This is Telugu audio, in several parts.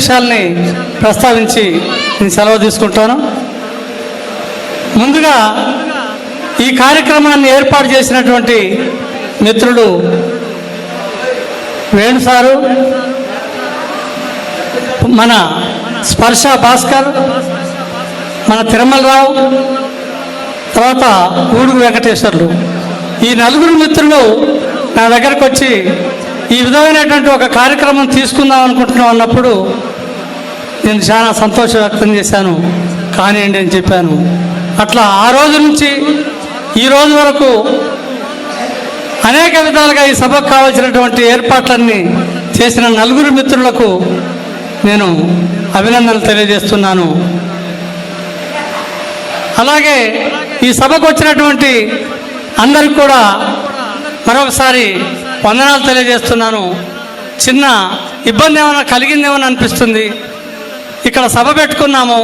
విషయాల్ని ప్రస్తావించి నేను సెలవు తీసుకుంటాను. ముందుగా ఈ కార్యక్రమాన్ని ఏర్పాటు చేసినటువంటి మిత్రుడు వేణు సారు మన స్పర్శ భాస్కర్ మన తిరుమలరావు తర్వాత ఊడుగు వెంకటేశ్వర్లు. ఈ నలుగురు మిత్రులు నా దగ్గరకు వచ్చి ఈ విధమైనటువంటి ఒక కార్యక్రమం తీసుకుందాం అనుకుంటున్నాం అన్నప్పుడు నేను చాలా సంతోషం వ్యక్తం చేశాను. కానివ్వండి అని చెప్పాను. అట్లా ఆ రోజు నుంచి ఈ రోజు వరకు అనేక విధాలుగా ఈ సభకు కావాల్సినటువంటి ఏర్పాట్లన్నీ చేసిన నలుగురు మిత్రులకు నేను అభినందనలు తెలియజేస్తున్నాను. అలాగే ఈ సభకు వచ్చినటువంటి అందరికి కూడా మరొకసారి వందనాలు తెలియజేస్తున్నాను. చిన్న ఇబ్బంది ఏమైనా కలిగిందేమని అనిపిస్తుంది. ఇక్కడ సభ పెట్టుకున్నాము.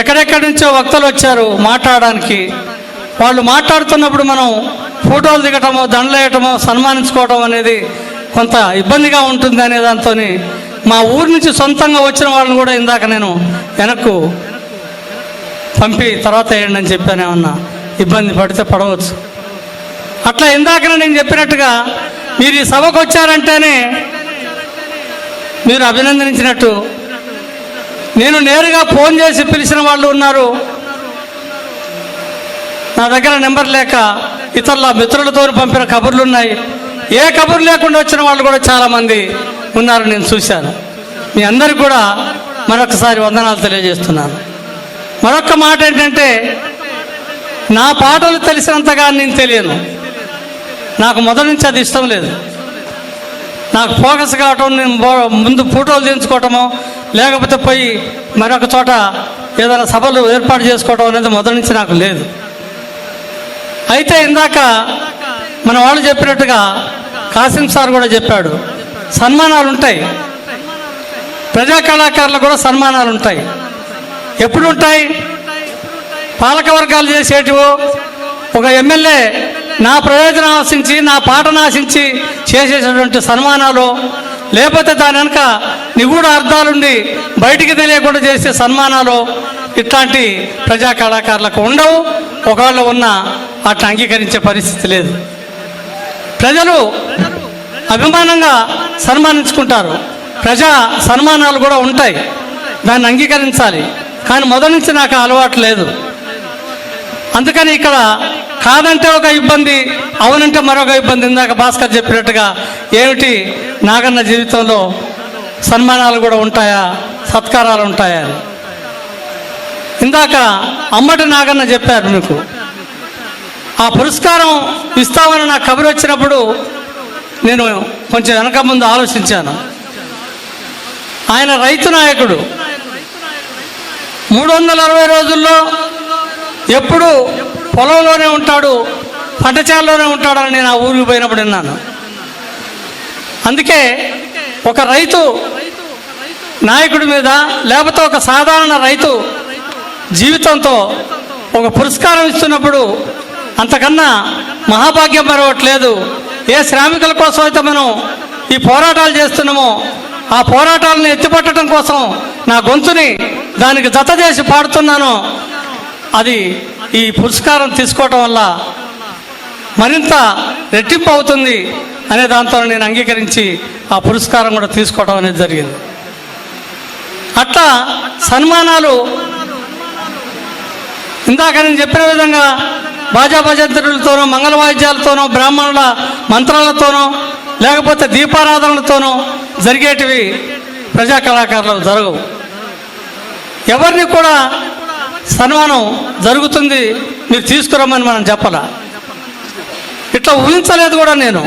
ఎక్కడెక్కడి నుంచో వక్తలు వచ్చారు మాట్లాడడానికి. వాళ్ళు మాట్లాడుతున్నప్పుడు మనం ఫోటోలు దిగటమో దండలేయటమో సన్మానించుకోవటం అనేది కొంత ఇబ్బందిగా ఉంటుంది అనే దాంతో మా ఊరి నుంచి సొంతంగా వచ్చిన వాళ్ళని కూడా ఇందాక నేను వెనక్కు పంపి తర్వాత వేయండి అని చెప్పాను ఏమన్నా ఇబ్బంది పడితే పడవచ్చు. అట్లా ఇందాక నేను చెప్పినట్టుగా మీరు ఈ సభకు వచ్చారంటేనే మీరు అభినందించినట్టు నేను నేరుగా ఫోన్ చేసి పిలిచిన వాళ్ళు ఉన్నారు. నా దగ్గర నెంబర్ లేక ఇతరుల మిత్రులతో పంపిన కబుర్లు ఉన్నాయి. ఏ కబుర్లు లేకుండా వచ్చిన వాళ్ళు కూడా చాలామంది ఉన్నారు నేను చూశాను. మీ అందరికి కూడా మరొకసారి వందనాలు తెలియజేస్తున్నాను. మరొక మాట ఏంటంటే నా పాటలు తెలిసినంతగా నేను తెలియను. నాకు మొదటి నుంచి అది ఇష్టం లేదు. నాకు ఫోకస్ కావటం నేను ముందు ఫోటోలు దించుకోవటమో లేకపోతే పోయి మరొక చోట ఏదైనా సభలు ఏర్పాటు చేసుకోవడం అనేది మొదటి నుంచి నాకు లేదు. అయితే ఇందాక మన వాళ్ళు చెప్పినట్టుగా కాసిం సార్ కూడా చెప్పాడు సన్మానాలు ఉంటాయి. ప్రజా కళాకారులకు కూడా సన్మానాలు ఉంటాయి. ఎప్పుడు ఉంటాయి? పాలక వర్గాలు చేసేటివో ఒక ఎమ్మెల్యే నా ప్రయోజనం ఆశించి నా పాటను ఆశించి చేసేటటువంటి సన్మానాలు లేకపోతే దాని వెనక నిగూఢ అర్థాలుండి బయటికి తెలియకుండా చేసే సన్మానాలు ఇట్లాంటి ప్రజా కళాకారులకు ఉండవు. ఒకవేళ ఉన్న వాటిని అంగీకరించే పరిస్థితి లేదు. ప్రజలు అభిమానంగా సన్మానించుకుంటారు. ప్రజా సన్మానాలు కూడా ఉంటాయి. దాన్ని అంగీకరించాలి. కానీ మొదటి నుంచి నాకు అలవాటు లేదు. అందుకని ఇక్కడ కాదంటే ఒక ఇబ్బంది అవునంటే మరొక ఇబ్బంది ఇందాక భాస్కర్ చెప్పినట్టుగా ఏమిటి? నాగన్న జీవితంలో సన్మానాలు కూడా ఉంటాయా? సత్కారాలు ఉంటాయా? ఇందాక అమ్మటి నాగన్న చెప్పారు మీకు. ఆ పురస్కారం ఇస్తామని నాకు కబురు వచ్చినప్పుడు నేను కొంచెం వెనక ముందు ఆలోచించాను. ఆయన రైతు నాయకుడు. మూడు వందల అరవై రోజుల్లో ఎప్పుడు పొలంలోనే ఉంటాడు. పంటచాలలోనే ఉంటాడని నేను ఆ ఊరికి పోయినప్పుడు విన్నాను. అందుకే ఒక రైతు నాయకుడి మీద లేకపోతే ఒక సాధారణ రైతు జీవితంతో ఒక పురస్కారం ఇస్తున్నప్పుడు అంతకన్నా మహాభాగ్యం మరొకటి లేదు ఏ శ్రామికుల కోసం అయితే మనం ఈ పోరాటాలు చేస్తున్నామో ఆ పోరాటాలను ఎత్తిపట్టడం కోసం నా గొంతుని దానికి జత చేసి పాడుతున్నానో. అది ఈ పురస్కారం తీసుకోవటం వల్ల మరింత రెట్టింపు అవుతుంది అనే దాంతో నేను అంగీకరించి ఆ పురస్కారం కూడా తీసుకోవడం అనేది జరిగింది. అట్లా సన్మానాలు ఇందాక నేను చెప్పిన విధంగా బాజా భజంత్రులతోనో మంగళ వాయిద్యాలతోనో బ్రాహ్మణుల మంత్రాలతోనో లేకపోతే దీపారాధనలతోనో జరిగేటివి ప్రజా కళాకారులు జరగవు. ఎవరిని కూడా సన్మానం జరుగుతుంది మీరు తీసుకురమ్మని మనం చెప్పాలా. ఇట్లా ఊహించలేదు కూడా నేను.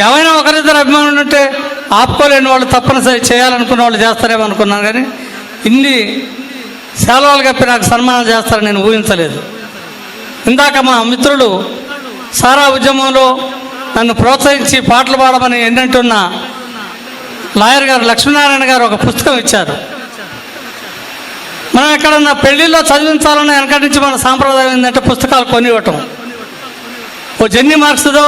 ఏమైనా ఒకరిద్దరు అభిమానులు ఉంటే ఆపుకోలేని వాళ్ళు తప్పనిసరి చేయాలనుకున్న వాళ్ళు చేస్తారేమో అనుకున్నాను కానీ ఇన్ని సేవలు కప్పి నాకు సన్మానం చేస్తారని నేను ఊహించలేదు. ఇందాక మా మిత్రుడు సారా ఉద్యమంలో నన్ను ప్రోత్సహించి పాటలు పాడమని ఎన్నంటున్న లాయర్ గారు లక్ష్మీనారాయణ గారు ఒక పుస్తకం ఇచ్చారు. మనం ఎక్కడన్నా పెళ్ళిలో చదివించాలన్న వెనకటి నుంచి మన సాంప్రదాయం ఏంటంటే పుస్తకాలు కొనివ్వటం. ఓ జెన్నీ మార్క్స్దో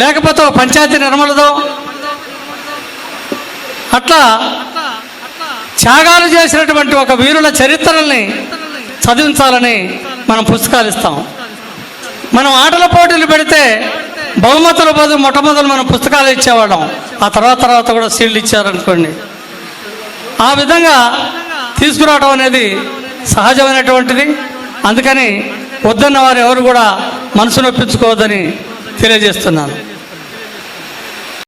లేకపోతే ఓ పంచాయతీ నిర్మలదో అట్లా త్యాగాలు చేసినటువంటి ఒక వీరుల చరిత్రల్ని చదివించాలని మనం పుస్తకాలు ఇస్తాం. మనం ఆటల పోటీలు పెడితే బహుమతుల బదులు మొట్టమొదలు మనం పుస్తకాలు ఇచ్చేవాళ్ళం. ఆ తర్వాత తర్వాత కూడా సీల్డ్ ఇచ్చారనుకోండి. ఆ విధంగా తీసుకురావడం అనేది సహజమైనటువంటిది. అందుకని వద్దన్న వారు ఎవరు కూడా మనసు నొప్పించుకోవద్దని తెలియజేస్తున్నాను.